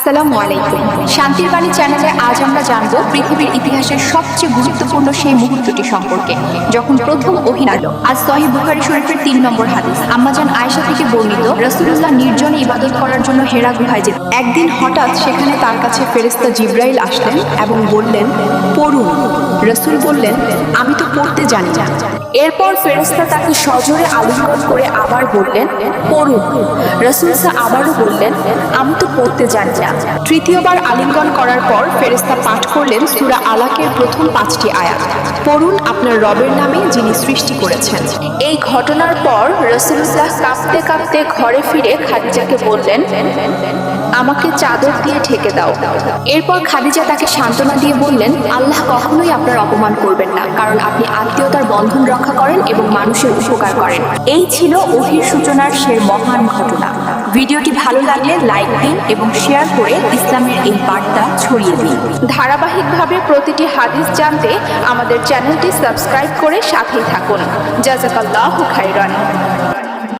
আসসালামু আলাইকুম। শান্তির বাণী চ্যানেলে আজ আমরা জানব পৃথিবীর ইতিহাসের সবচেয়ে গুরুত্বপূর্ণ সেই মুহূর্তটি সম্পর্কে, যখন প্রথম ওহিন আজ সহি বুখারি শরীফের তিন নম্বর হাদিস। আম্মাজান বর্ণিত রসুল্লাহ নির্জনে ইবাদত করার জন্য হেরা গুহায় যেত একদিন হঠাৎ সেখানে তার কাছে ফেরেস্তা জিব্রাইল আসলেন এবং বললেন, পড়ুন। রসুল বললেন, আমি তো পড়তে জানি না। এরপর ফেরেস্তা তাকে সজোরে আলিঙ্গন করে আবার বললেন, পড়ুন। রসুল সা আবারও বললেন, আমি তো পড়তে জানি না। তৃতীয়বার আলিঙ্গন করার পর ফেরেস্তা পাঠ করলেন সুরা আলাকের প্রথম পাঁচটি আয়াত। পড়ুন আপনার রবের নামে যিনি সৃষ্টি করেছেন। এই ঘটনার পর রসুল্লাহ কাঁপতে কাঁপতে ঘরে ফিরে খাদিজাকে বললেন, আমাকে চাদর দিয়ে ঢেকে দাও। এরপর খাদিজা তাকে সান্ত্বনা দিয়ে বললেন, আল্লাহ কখনোই আপনার অপমান করবেন না, কারণ আপনি আত্মীয়তার বন্ধন রক্ষা করেন এবং মানুষের উপকার করেন। এই ছিল অহির সূচনার সে মহান ঘটনা। ভিডিওটি ভালো লাগলে লাইক দিন এবং শেয়ার করে ইসলামের এই বার্তা ছড়িয়ে দিন। ধারাবাহিকভাবে প্রতিটি হাদিস জানতে আমাদের চ্যানেলটি সাবস্ক্রাইব করে সাথেই থাকুন। জাজাকাল্লাহ খাইরান